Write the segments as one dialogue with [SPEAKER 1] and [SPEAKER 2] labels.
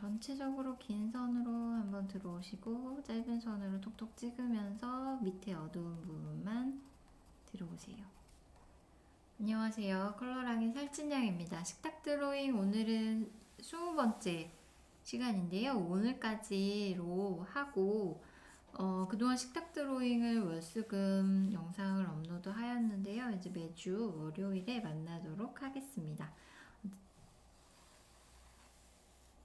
[SPEAKER 1] 전체적으로 긴 선으로 한번 들어오시고 짧은 선으로 톡톡 찍으면서 밑에 어두운 부분만 들어오세요. 안녕하세요. 컬러랑의 살찐양입니다. 식탁 드로잉 오늘은 20번째 시간인데요. 오늘까지로 하고 어, 그동안 식탁 드로잉을 월수금 영상을 업로드 하였는데요. 이제 매주 월요일에 만나도록 하겠습니다.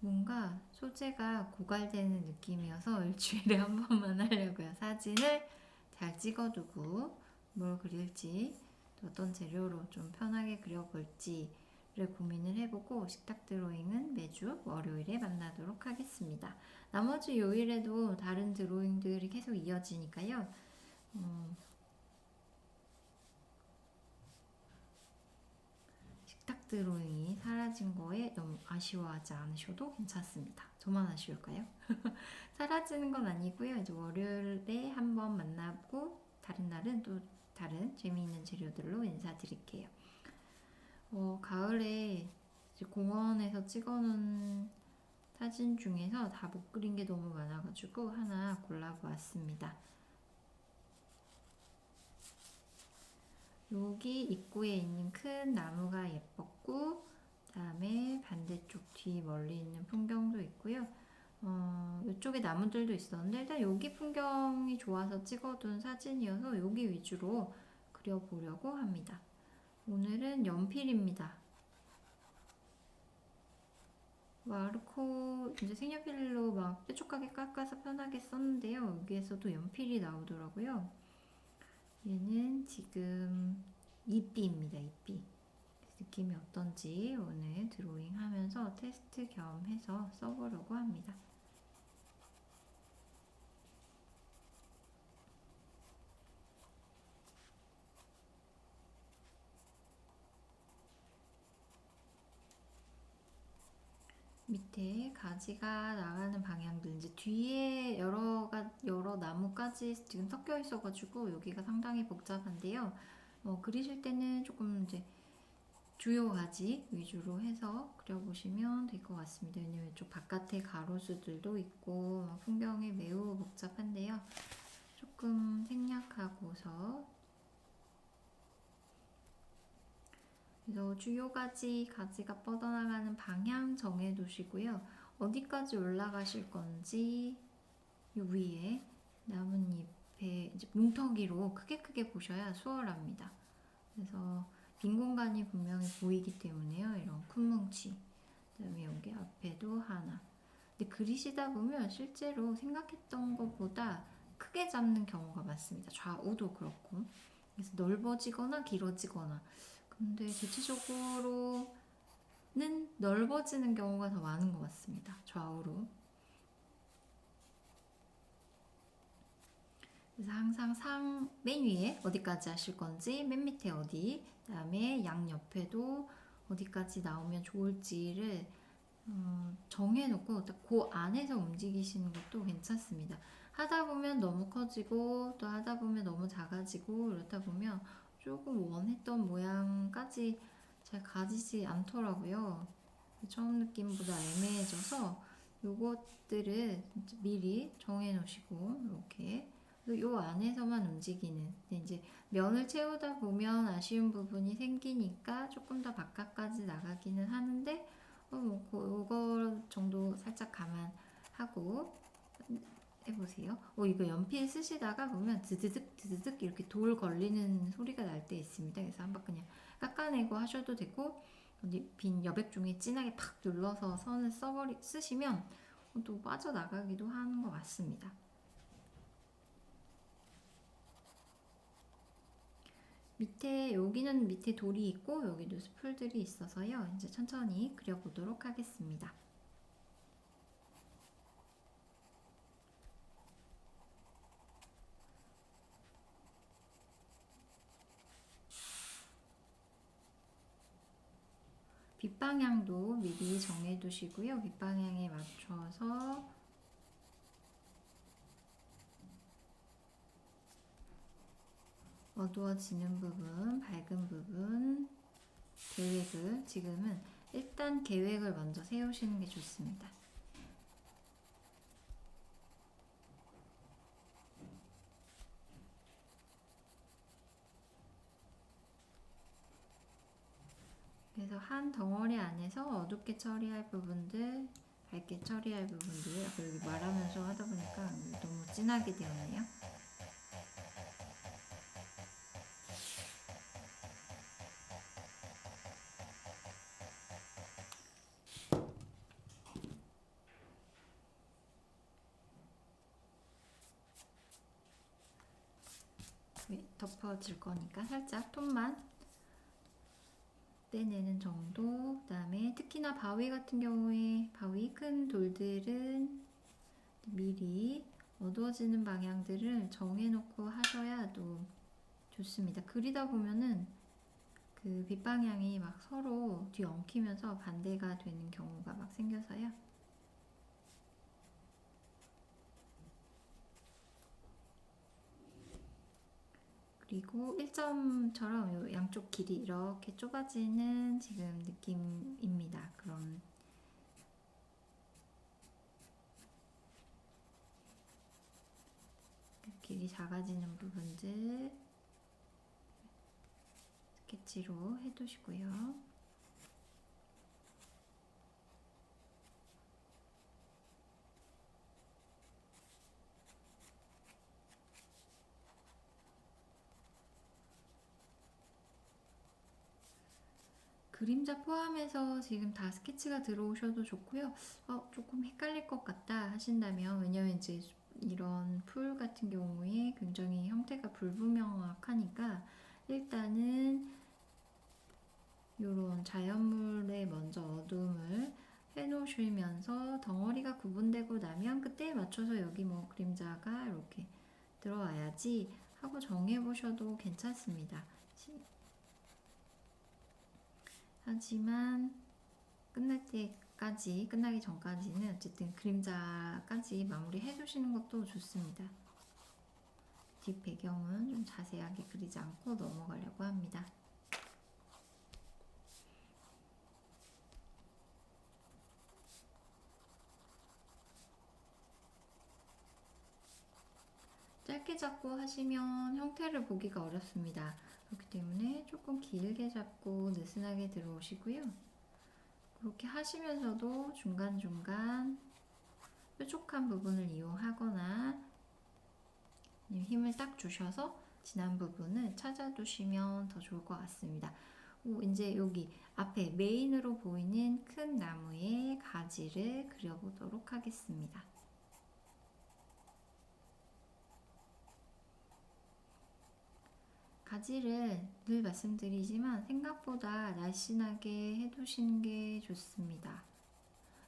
[SPEAKER 1] 뭔가 소재가 고갈되는 느낌이어서 일주일에 한 번만 하려고요. 사진을 잘 찍어두고 뭘 그릴지 또 어떤 재료로 좀 편하게 그려볼지를 고민을 해보고 식탁 드로잉은 매주 월요일에 만나도록 하겠습니다. 나머지 요일에도 다른 드로잉들이 계속 이어지니까요. 음, 식탁 드로잉이 사라진 거에 너무 아쉬워하지 않으셔도 괜찮습니다. 저만 아쉬울까요? 사라지는 건 아니고요. 이제 월요일에 한번 만나고 다른 날은 또 다른 재미있는 재료들로 인사드릴게요. 어, 가을에 공원에서 찍어놓은 사진 중에서 다 못 그린 게 너무 많아가지고 하나 골라보았습니다. 여기 입구에 있는 큰 나무가 예뻤고 그다음에 반대쪽 뒤 멀리 있는 풍경도 있고요. 어, 이쪽에 나무들도 있었는데 일단 여기 풍경이 좋아서 찍어둔 사진이어서 여기 위주로 그려보려고 합니다. 오늘은 연필입니다. 마르코 이제 색연필로 막 뾰족하게 깎아서 편하게 썼는데요. 여기에서도 연필이 나오더라고요. 지금 이삐입니다. 이삐. 느낌이 어떤지 오늘 드로잉 하면서 테스트 겸 해서 써보려고 합니다. 밑에 가지가 나가는 방향들 이제 뒤에 여러 가 여러 나무까지 지금 섞여 있어가지고 여기가 상당히 복잡한데요. 어, 그리실 때는 조금 이제 주요 가지 위주로 해서 그려보시면 될 것 같습니다. 왜냐면 이쪽 바깥에 가로수들도 있고 풍경이 매우 복잡한데요. 조금 생략하고서 그래서 주요 가지, 가지가 뻗어나가는 방향 정해 두시고요. 어디까지 올라가실 건지 이 위에 나뭇잎에 이제 뭉텅이로 크게 크게 보셔야 수월합니다. 그래서 빈 공간이 분명히 보이기 때문에요. 이런 큰 뭉치. 그다음에 여기 앞에도 하나. 근데 그리시다 보면 실제로 생각했던 것보다 크게 잡는 경우가 많습니다. 좌우도 그렇고. 그래서 넓어지거나 길어지거나. 근데 대체적으로 는 넓어지는 경우가 더 많은 것 같습니다. 좌우로. 그래서 항상 상 맨 위에 어디까지 하실 건지 맨 밑에 어디 그 다음에 양 옆에도 어디까지 나오면 좋을지를 어, 정해놓고 딱그 안에서 움직이시는 것도 괜찮습니다. 하다 보면 너무 커지고 또 하다 보면 너무 작아지고 이렇다 보면 조금 원했던 모양까지 잘 가지지 않더라고요. 처음 느낌보다 애매해져서 요것들을 미리 정해 놓으시고 이렇게 요 안에서만 움직이는 이제 면을 채우다 보면 아쉬운 부분이 생기니까 조금 더 바깥까지 나가기는 하는데 어, 뭐 그거 정도 살짝 감안하고 해보세요. 어, 이거 연필 쓰시다가 보면 드드득 드드득 이렇게 돌 걸리는 소리가 날 때 있습니다. 그래서 한번 그냥 깎아내고 하셔도 되고 빈 여백 종이 진하게 팍 눌러서 선을 써버리 쓰시면 또 빠져나가기도 하는 것 같습니다. 밑에 여기는 밑에 돌이 있고 여기도 스풀들이 있어서요. 이제 천천히 그려보도록 하겠습니다. 빗방향도 미리 정해 두시고요. 빗방향에 맞춰서 어두워지는 부분, 밝은 부분 계획을 지금은 일단 계획을 먼저 세우시는 게 좋습니다. 한 덩어리 안에서 어둡게 처리할 부분들, 밝게 처리할 부분들, 아까 여기 말하면서 하다 보니까 너무 진하게 되었네요. 위- 덮어질 거니까 살짝 톤만 떼내는 정도. 그 다음에 특히나 바위 같은 경우에 바위 큰 돌들은 미리 어두워지는 방향들을 정해놓고 하셔야 또 좋습니다. 그리다 보면은 그 빛 방향이 막 서로 뒤엉키면서 반대가 되는 경우가 막 생겨서요. 그리고 1점처럼 요 양쪽 길이 이렇게 좁아지는 지금 느낌입니다. 그런 그 길이 작아지는 부분들 스케치로 해두시고요. 그림자 포함해서 지금 다 스케치가 들어오셔도 좋고요. 어, 조금 헷갈릴 것 같다 하신다면 왜냐면 이제 이런 풀 같은 경우에 굉장히 형태가 불분명하니까 일단은 이런 자연물에 먼저 어둠을 해놓으시면서 덩어리가 구분되고 나면 그때에 맞춰서 여기 뭐 그림자가 이렇게 들어와야지 하고 정해보셔도 괜찮습니다. 시- 하지만 끝날 때까지 끝나기 전까지는 어쨌든 그림자까지 마무리 해주시는 것도 좋습니다. 뒷 배경은 좀 자세하게 그리지 않고 넘어가려고 합니다. 짧게 잡고 하시면 형태를 보기가 어렵습니다. 그렇기 때문에 조금 길게 잡고 느슨하게 들어오시고요. 그렇게 하시면서도 중간중간 뾰족한 부분을 이용하거나 힘을 딱 주셔서 진한 부분을 찾아두시면 더 좋을 것 같습니다. 오, 이제 여기 앞에 메인으로 보이는 큰 나무의 가지를 그려보도록 하겠습니다. 가지를 늘 말씀드리지만 생각보다 날씬하게 해두시는 게 좋습니다.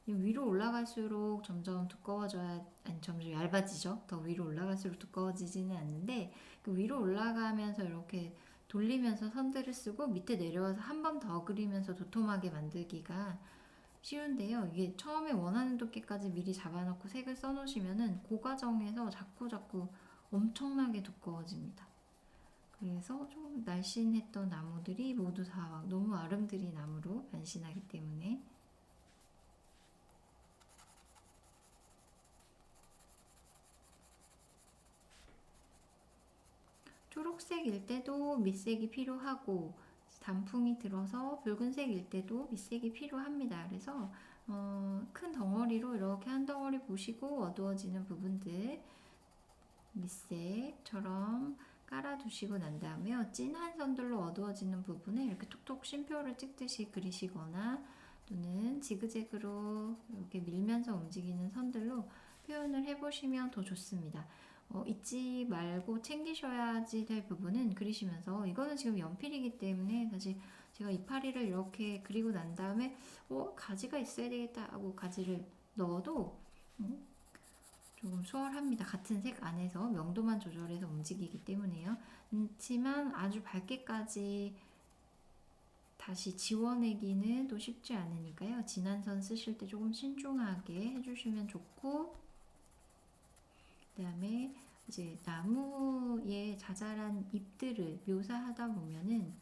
[SPEAKER 1] 위로 올라갈수록 점점 두꺼워져야 아니 점점 얇아지죠. 더 위로 올라갈수록 두꺼워지지는 않는데 그 위로 올라가면서 이렇게 돌리면서 선들을 쓰고 밑에 내려와서 한 번 더 그리면서 도톰하게 만들기가 쉬운데요. 이게 처음에 원하는 두께까지 미리 잡아놓고 색을 써놓으시면은 그 과정에서 자꾸 자꾸 엄청나게 두꺼워집니다. 그래서 좀 날씬했던 나무들이 모두 다 너무 아름드리 나무로 변신하기 때문에 초록색일 때도 밑색이 필요하고 단풍이 들어서 붉은색일 때도 밑색이 필요합니다. 그래서 어, 큰 덩어리로 이렇게 한 덩어리 보시고 어두워지는 부분들 밑색처럼 깔아두시고 난 다음에 진한 선들로 어두워지는 부분에 이렇게 톡톡 쉼표를 찍듯이 그리시거나 또는 지그재그로 이렇게 밀면서 움직이는 선들로 표현을 해보시면 더 좋습니다. 어, 잊지 말고 챙기셔야지 될 부분은 그리시면서 이거는 지금 연필이기 때문에 사실 제가 이파리를 이렇게 그리고 난 다음에 어, 가지가 있어야 되겠다 하고 가지를 넣어도 음, 조금 수월합니다. 같은 색 안에서 명도만 조절해서 움직이기 때문에요. 그렇지만 아주 밝게까지 다시 지워내기는 또 쉽지 않으니까요. 진한 선 쓰실 때 조금 신중하게 해주시면 좋고 그 다음에 이제 나무의 자잘한 잎들을 묘사하다 보면은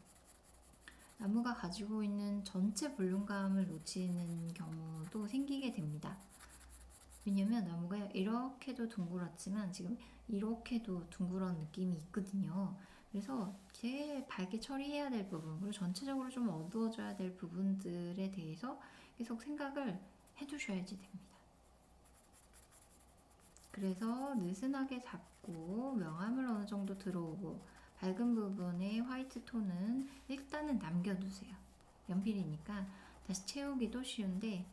[SPEAKER 1] 나무가 가지고 있는 전체 볼륨감을 놓치는 경우도 생기게 됩니다. 왜냐면 나무가 이렇게도 둥글었지만 지금 이렇게도 둥그런 느낌이 있거든요. 그래서 제일 밝게 처리해야 될 부분, 그리고 전체적으로 좀 어두워져야 될 부분들에 대해서 계속 생각을 해두셔야지 됩니다. 그래서 느슨하게 잡고 명암을 어느 정도 들어오고 밝은 부분의 화이트 톤은 일단은 남겨두세요. 연필이니까 다시 채우기도 쉬운데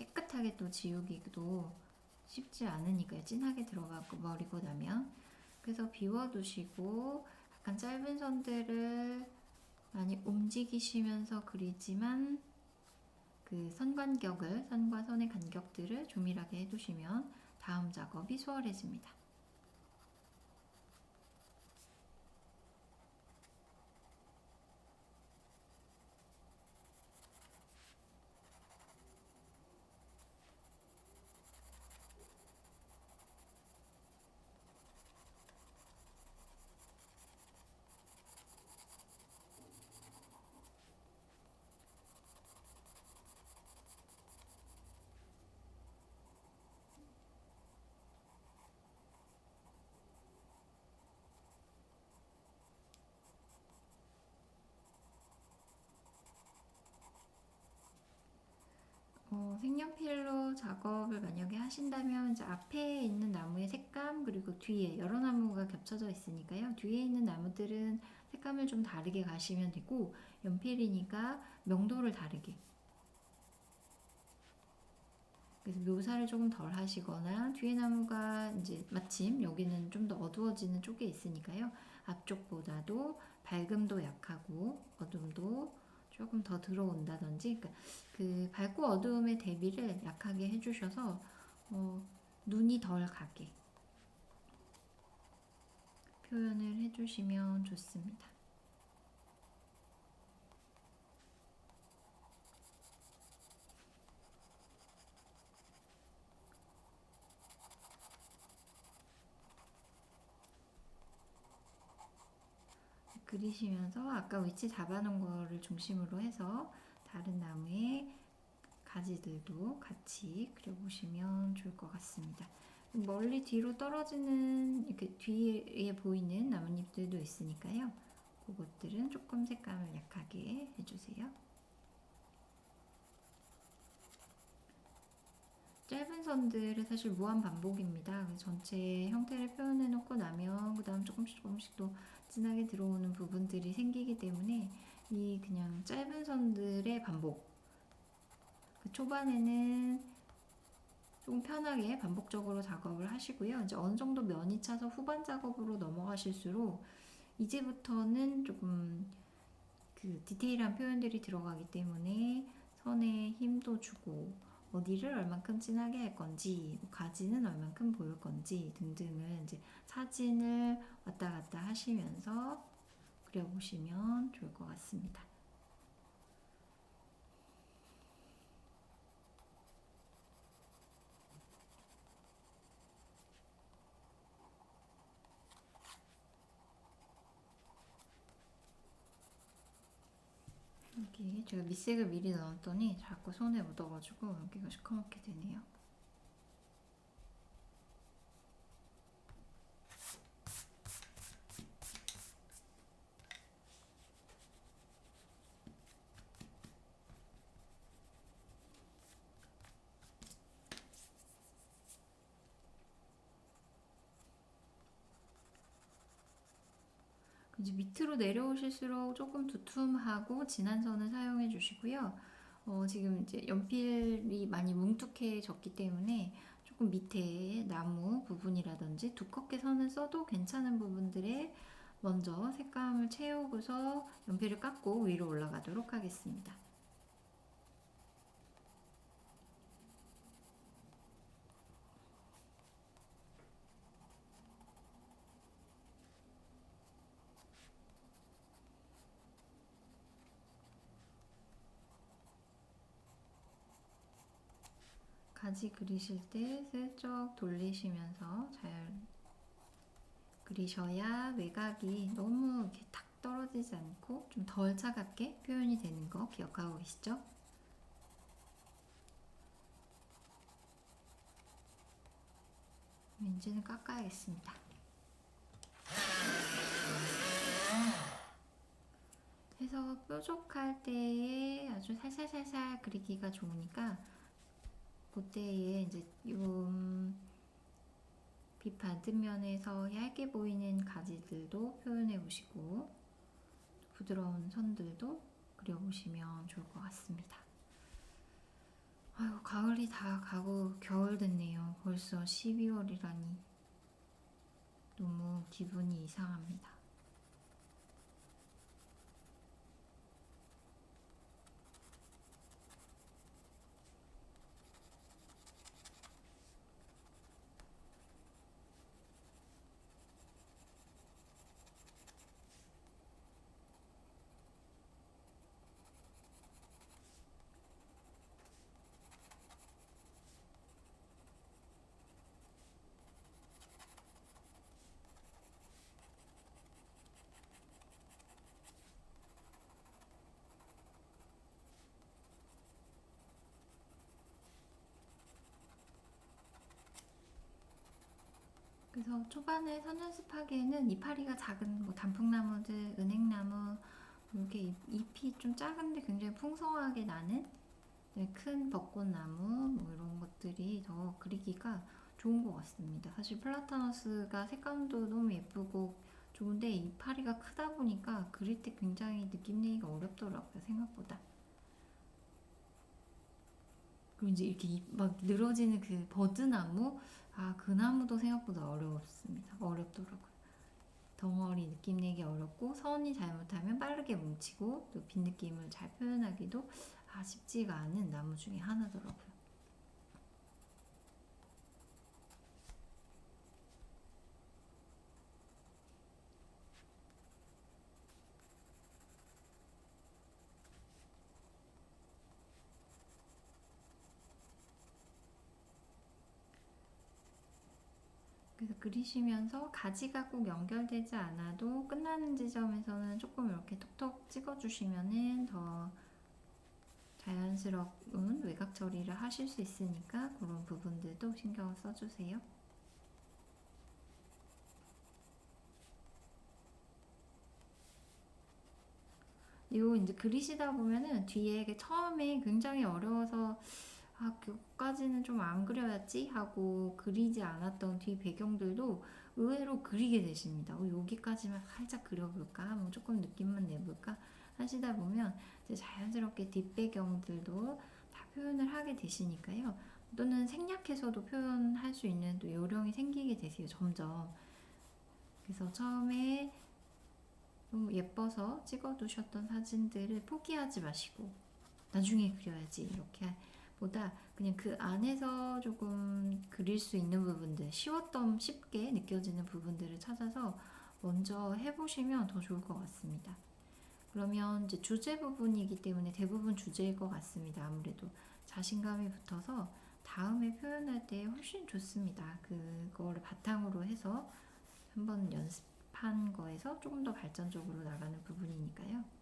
[SPEAKER 1] 깨끗하게 또 지우기도 쉽지 않으니까요. 진하게 들어가고 버리고 나면 그래서 비워두시고 약간 짧은 선들을 많이 움직이시면서 그리지만 그 선간격을 선과 선의 간격들을 조밀하게 해두시면 다음 작업이 수월해집니다. 어, 색연필로 작업을 만약에 하신다면 이제 앞에 있는 나무의 색감 그리고 뒤에 여러 나무가 겹쳐져 있으니까요. 뒤에 있는 나무들은 색감을 좀 다르게 가시면 되고 연필이니까 명도를 다르게 그래서 묘사를 조금 덜 하시거나 뒤에 나무가 이제 마침 여기는 좀 더 어두워지는 쪽에 있으니까요. 앞쪽보다도 밝음도 약하고 어둠도 조금 더 들어온다든지 그러니까 그 밝고 어두움의 대비를 약하게 해주셔서 어, 눈이 덜 가게 표현을 해주시면 좋습니다. 그리시면서 아까 위치 잡아놓은 거를 중심으로 해서 다른 나무의 가지들도 같이 그려보시면 좋을 것 같습니다. 멀리 뒤로 떨어지는 이렇게 뒤에 보이는 나뭇잎들도 있으니까요. 그것들은 조금 색감을 약하게 해주세요. 짧은 선들은 사실 무한 반복입니다. 전체 형태를 표현해 놓고 나면 그 다음 조금씩 조금씩 또 진하게 들어오는 부분들이 생기기 때문에 이 그냥 짧은 선들의 반복 그 초반에는 조금 편하게 반복적으로 작업을 하시고요. 이제 어느 정도 면이 차서 후반 작업으로 넘어가실수록 이제부터는 조금 그 디테일한 표현들이 들어가기 때문에 선에 힘도 주고 어디를 얼만큼 진하게 할 건지, 뭐 가지는 얼만큼 보일 건지 등등을 이제 사진을 왔다 갔다 하시면서 그려보시면 좋을 것 같습니다. 여기 제가 밑색을 미리 넣었더니 자꾸 손에 묻어가지고 여기가 시커멓게 되네요. 이제 밑으로 내려오실수록 조금 두툼하고 진한 선을 사용해 주시고요. 어, 지금 이제 연필이 많이 뭉툭해졌기 때문에 조금 밑에 나무 부분이라든지 두껍게 선을 써도 괜찮은 부분들에 먼저 색감을 채우고서 연필을 깎고 위로 올라가도록 하겠습니다. 가지 그리실 때 슬쩍 돌리시면서 잘 그리셔야 외곽이 너무 이렇게 탁 떨어지지 않고 좀 덜 차갑게 표현이 되는 거 기억하고 계시죠? 민지는 깎아야겠습니다. 해서 뾰족할 때에 아주 살살살살 그리기가 좋으니까 그때에 이제 요빛 받은 면에서 얇게 보이는 가지들도 표현해 보시고 부드러운 선들도 그려보시면 좋을 것 같습니다. 아유, 가을이 다 가고 겨울 됐네요. 벌써 12월이라니. 너무 기분이 이상합니다. 그래서 초반에 선연습하기에는 이파리가 작은 뭐 단풍나무들, 은행나무 이렇게 잎- 잎이 좀 작은데 굉장히 풍성하게 나는 네, 큰 벚꽃나무 뭐 이런 것들이 더 그리기가 좋은 것 같습니다. 사실 플라타너스가 색감도 너무 예쁘고 좋은데 이파리가 크다 보니까 그릴 때 굉장히 느낌 내기가 어렵더라고요 생각보다. 그리고 이제 이렇게 잎- 막 늘어지는 그 버드나무 아, 그 나무도 생각보다 어려웠습니다. 어렵더라고요. 덩어리 느낌 내기 어렵고 선이 잘못하면 빠르게 뭉치고 또빈 느낌을 잘 표현하기도 아, 쉽지가 않은 나무 중에 하나더라고요. 그리시면서 가지가 꼭 연결되지 않아도 끝나는 지점에서는 조금 이렇게 톡톡 찍어주시면은 더 자연스러운 외곽 처리를 하실 수 있으니까 그런 부분들도 신경을 써주세요. 요 이제 그리시다 보면은 뒤에 처음에 굉장히 어려워서 아 그거까지는 좀 안 그려야지 하고 그리지 않았던 뒤 배경들도 의외로 그리게 되십니다. 어, 여기까지만 살짝 그려볼까? 뭐 조금 느낌만 내볼까? 하시다 보면 이제 자연스럽게 뒷배경들도 다 표현을 하게 되시니까요. 또는 생략해서도 표현할 수 있는 또 요령이 생기게 되세요. 점점. 그래서 처음에 너무 예뻐서 찍어 두셨던 사진들을 포기하지 마시고 나중에 그려야지 이렇게 보다 그냥 그 안에서 조금 그릴 수 있는 부분들 쉬웠던 쉽게 느껴지는 부분들을 찾아서 먼저 해보시면 더 좋을 것 같습니다. 그러면 이제 주제 부분이기 때문에 대부분 주제일 것 같습니다. 아무래도 자신감이 붙어서 다음에 표현할 때 훨씬 좋습니다. 그거를 바탕으로 해서 한번 연습한 거에서 조금 더 발전적으로 나가는 부분이니까요.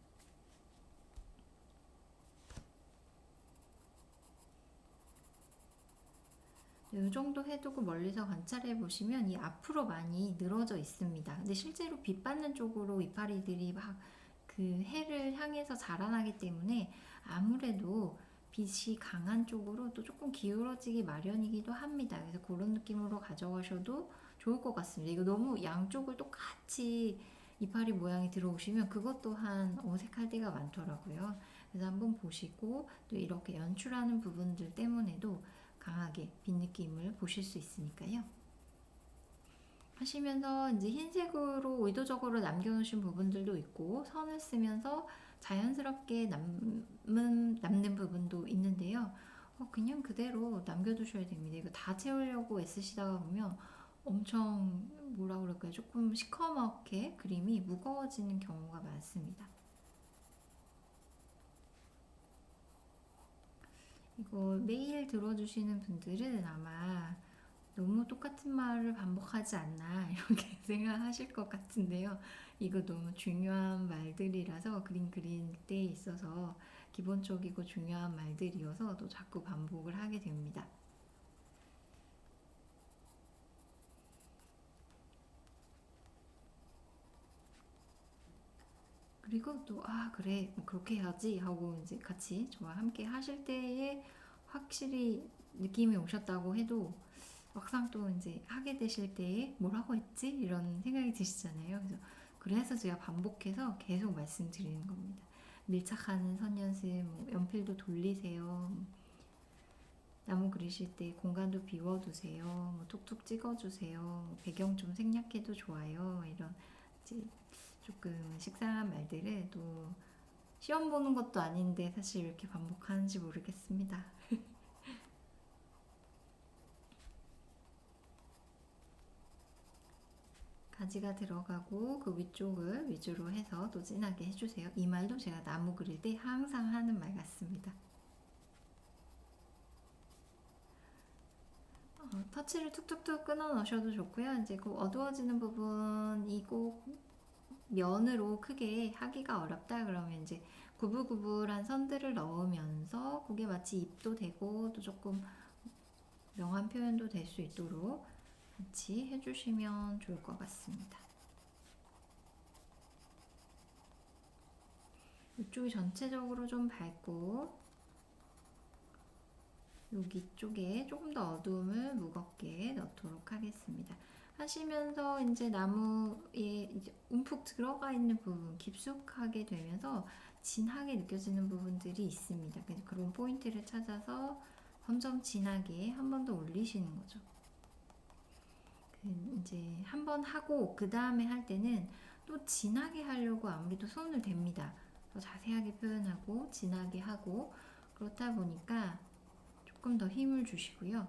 [SPEAKER 1] 이 정도 해두고 멀리서 관찰해 보시면 이 앞으로 많이 늘어져 있습니다. 근데 실제로 빛 받는 쪽으로 이파리들이 막 그 해를 향해서 자라나기 때문에 아무래도 빛이 강한 쪽으로 또 조금 기울어지기 마련이기도 합니다. 그래서 그런 느낌으로 가져가셔도 좋을 것 같습니다. 이거 너무 양쪽을 똑같이 이파리 모양이 들어오시면 그것 또한 어색할 때가 많더라고요. 그래서 한번 보시고 또 이렇게 연출하는 부분들 때문에도 강하게 빛 느낌을 보실 수 있으니까요. 하시면서 이제 흰색으로 의도적으로 남겨놓으신 부분들도 있고 선을 쓰면서 자연스럽게 남는, 남는 부분도 있는데요. 어, 그냥 그대로 남겨두셔야 됩니다. 이거 다 채우려고 애쓰시다가 보면 엄청 뭐라 그럴까요? 조금 시커멓게 그림이 무거워지는 경우가 많습니다. 이거 매일 들어주시는 분들은 아마 너무 똑같은 말을 반복하지 않나 이렇게 생각하실 것 같은데요. 이거 너무 중요한 말들이라서 그림 그릴 때 있어서 기본적이고 중요한 말들이어서 또 자꾸 반복을 하게 됩니다. 그리고 또 아 그래 뭐 그렇게 해야지 하고 이제 같이 저와 함께 하실 때에 확실히 느낌이 오셨다고 해도 막상 또 이제 하게 되실 때에 뭐라고 했지 이런 생각이 드시잖아요. 그래서 그래서 제가 반복해서 계속 말씀드리는 겁니다. 밀착하는 선 연습, 뭐 연필도 돌리세요. 뭐 나무 그리실 때 공간도 비워두세요. 뭐 톡톡 찍어주세요. 뭐 배경 좀 생략해도 좋아요. 이런 이제 조금 식상한 말들을 또 시험 보는 것도 아닌데 사실 이렇게 반복하는지 모르겠습니다. 가지가 들어가고 그 위쪽을 위주로 해서 또 진하게 해주세요. 이 말도 제가 나무 그릴 때 항상 하는 말 같습니다. 어, 터치를 툭툭툭 끊어 넣으셔도 좋고요. 이제 그 어두워지는 부분이 꼭 면으로 크게 하기가 어렵다 그러면 이제 구불구불한 선들을 넣으면서 그게 마치 입도 되고 또 조금 명한 표현도 될 수 있도록 같이 해주시면 좋을 것 같습니다. 이쪽이 전체적으로 좀 밝고 여기 쪽에 조금 더 어두움을 무겁게 넣도록 하겠습니다. 하시면서 이제 나무에 이제 움푹 들어가 있는 부분 깊숙하게 되면서 진하게 느껴지는 부분들이 있습니다. 그래서 그런 포인트를 찾아서 점점 진하게 한 번 더 올리시는 거죠. 그 이제 한 번 하고 그 다음에 할 때는 또 진하게 하려고 아무래도 손을 댑니다. 더 자세하게 표현하고 진하게 하고 그렇다 보니까 조금 더 힘을 주시고요.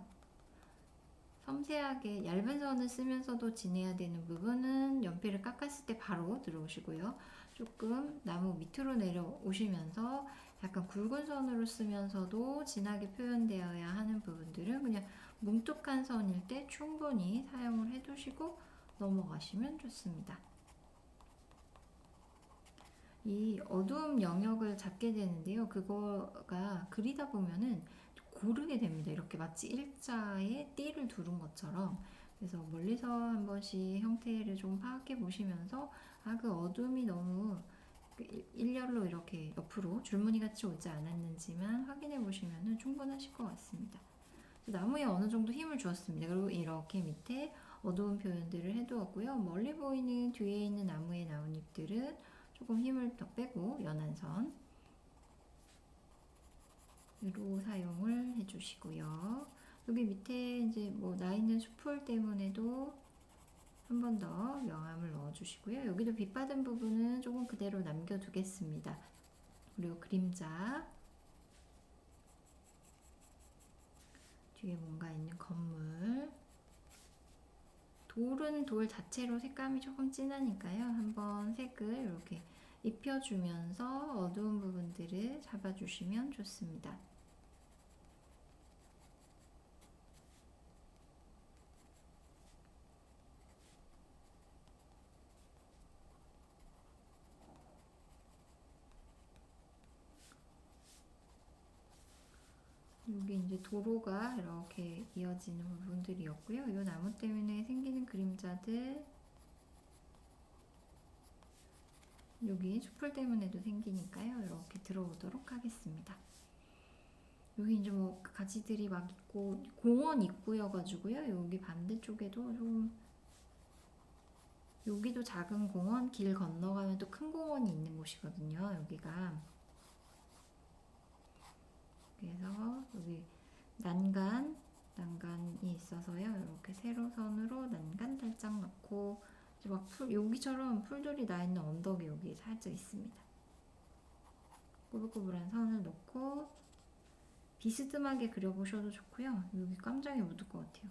[SPEAKER 1] 섬세하게 얇은 선을 쓰면서도 진해야 되는 부분은 연필을 깎았을 때 바로 들어오시고요. 조금 나무 밑으로 내려오시면서 약간 굵은 선으로 쓰면서도 진하게 표현되어야 하는 부분들은 그냥 뭉툭한 선일 때 충분히 사용을 해두시고 넘어가시면 좋습니다. 이 어두움 영역을 잡게 되는데요. 그거가 그리다 보면은 고르게 됩니다. 이렇게 마치 일자에 띠를 두른 것처럼. 그래서 멀리서 한 번씩 형태를 좀 파악해 보시면서 아, 그 어둠이 너무 그 일렬로 이렇게 옆으로 줄무늬 같이 오지 않았는지만 확인해 보시면 충분하실 것 같습니다. 나무에 어느 정도 힘을 주었습니다. 그리고 이렇게 밑에 어두운 표현들을 해두었고요. 멀리 보이는 뒤에 있는 나무의 나뭇잎들은 조금 힘을 더 빼고 연한 선으 로 사용을 해주시고요. 여기 밑에 이제 뭐 나 있는 수풀 때문에도 한 번 더 명암을 넣어주시고요. 여기도 빛 받은 부분은 조금 그대로 남겨두겠습니다. 그리고 그림자 뒤에 뭔가 있는 건물. 돌은 돌 자체로 색감이 조금 진하니까요. 한번 색을 이렇게 입혀주면서 어두운 부분들을 잡아주시면 좋습니다. 여기 도로가 이렇게 이어지는 부분들이었고요. 이 나무 때문에 생기는 그림자들 여기 숲풀 때문에도 생기니까요. 이렇게 들어오도록 하겠습니다. 여기 이제 뭐 가지들이 막 있고 공원 입구여가지고요. 여기 반대쪽에도 좀 여기도 작은 공원 길 건너가면 또 큰 공원이 있는 곳이거든요. 여기가 그래서 여기 난간, 난간이 있어서요. 이렇게 세로선으로 난간 살짝 넣고 막 풀, 여기처럼 풀들이 나 있는 언덕이 여기 살짝 있습니다. 꼬불꼬불한 선을 넣고 비스듬하게 그려보셔도 좋고요. 여기 깜장이 묻을 것 같아요.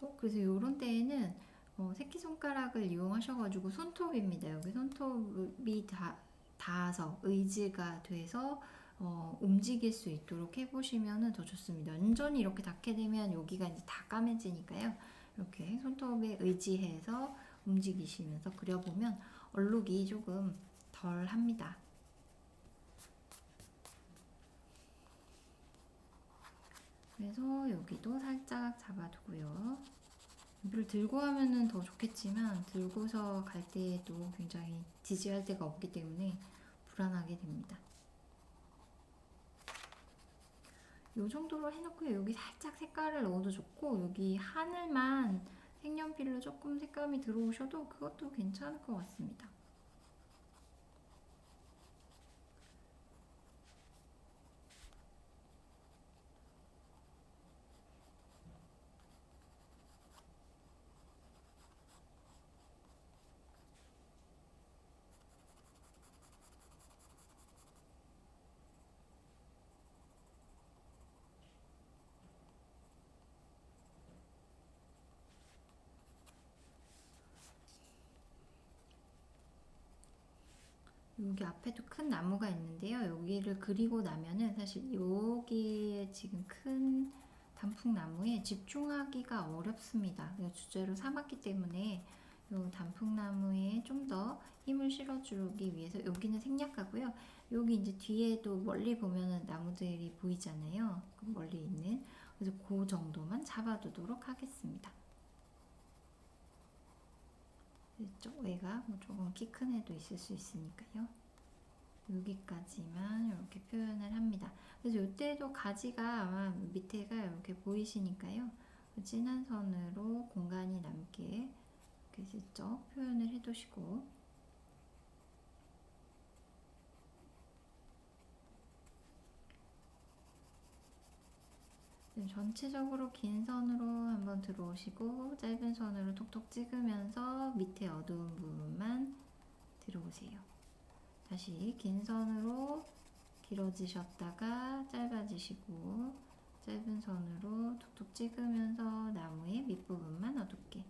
[SPEAKER 1] 어, 그래서 이런 때에는 어, 새끼손가락을 이용하셔가지고 손톱입니다. 여기 손톱이 다, 닿아서 의지가 돼서 어, 움직일 수 있도록 해보시면 더 좋습니다. 완전히 이렇게 닿게 되면 여기가 이제 다 까매지니까요. 이렇게 손톱에 의지해서 움직이시면서 그려보면 얼룩이 조금 덜 합니다. 그래서 여기도 살짝 잡아두고요. 물을 들고 하면은 더 좋겠지만 들고서 갈 때에도 굉장히 지지할 데가 없기 때문에 불안하게 됩니다. 이 정도로 해놓고 여기 살짝 색깔을 넣어도 좋고 여기 하늘만 색연필로 조금 색감이 들어오셔도 그것도 괜찮을 것 같습니다. 여기 앞에도 큰 나무가 있는데요. 여기를 그리고 나면은 사실 여기에 지금 큰 단풍나무에 집중하기가 어렵습니다. 주제로 삼았기 때문에 이 단풍나무에 좀 더 힘을 실어주기 위해서 여기는 생략하고요. 여기 이제 뒤에도 멀리 보면은 나무들이 보이잖아요. 그 멀리 있는 그래서 그 정도만 잡아두도록 하겠습니다. 이쪽 외곽 뭐 조금 키 큰 애도 있을 수 있으니까요. 여기까지만 이렇게 표현을 합니다. 그래서 이때도 가지가 아마 밑에가 이렇게 보이시니까요. 진한 선으로 공간이 남게 이렇게 슬쩍 표현을 해두시고 전체적으로 긴 선으로 한번 들어오시고 짧은 선으로 톡톡 찍으면서 밑에 어두운 부분만 들어오세요. 다시 긴 선으로 길어지셨다가 짧아지시고 짧은 선으로 톡톡 찍으면서 나무의 밑부분만 어둡게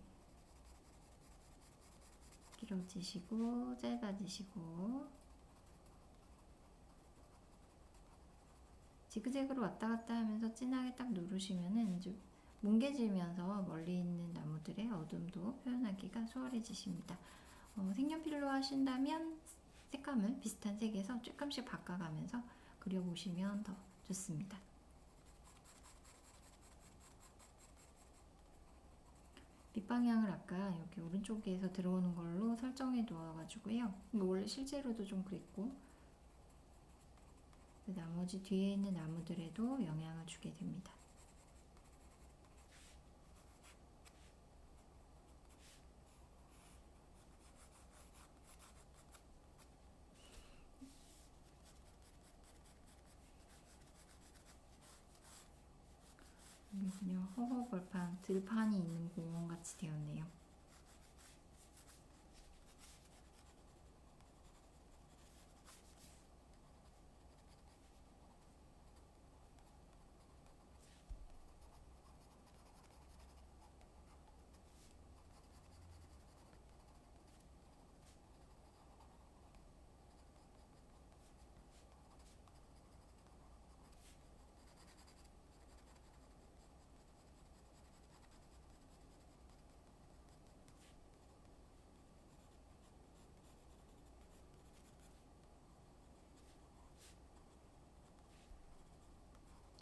[SPEAKER 1] 길어지시고 짧아지시고 지그재그로 왔다 갔다 하면서 진하게 딱 누르시면은 이제 뭉개지면서 멀리 있는 나무들의 어둠도 표현하기가 수월해지십니다. 어, 색연필로 하신다면 색감을 비슷한 색에서 조금씩 바꿔가면서 그려보시면 더 좋습니다. 밑방향을 아까 여기 오른쪽에서 들어오는 걸로 설정해 두어가지고요. 원래 실제로도 좀 그랬고 그 나머지 뒤에 있는 나무들에도 영향을 주게 됩니다. 그냥 허허벌판 들판이 있는 공원 같이 되었네요.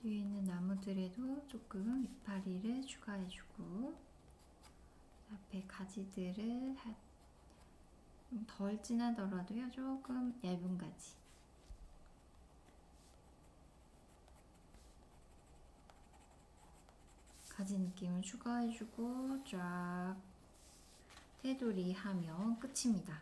[SPEAKER 1] 뒤에 있는 나무들에도 조금 이파리를 추가해주고 앞에 가지들을 덜 진하더라도요 조금 얇은 가지 가지 느낌을 추가해주고 쫙 테두리 하면 끝입니다.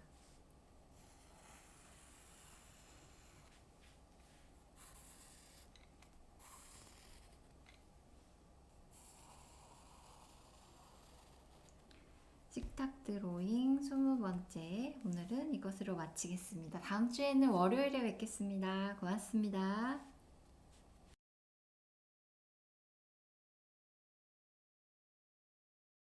[SPEAKER 1] 드로잉 20번째 오늘은 이것으로 마치겠습니다. 다음 주에는 월요일에 뵙겠습니다. 고맙습니다.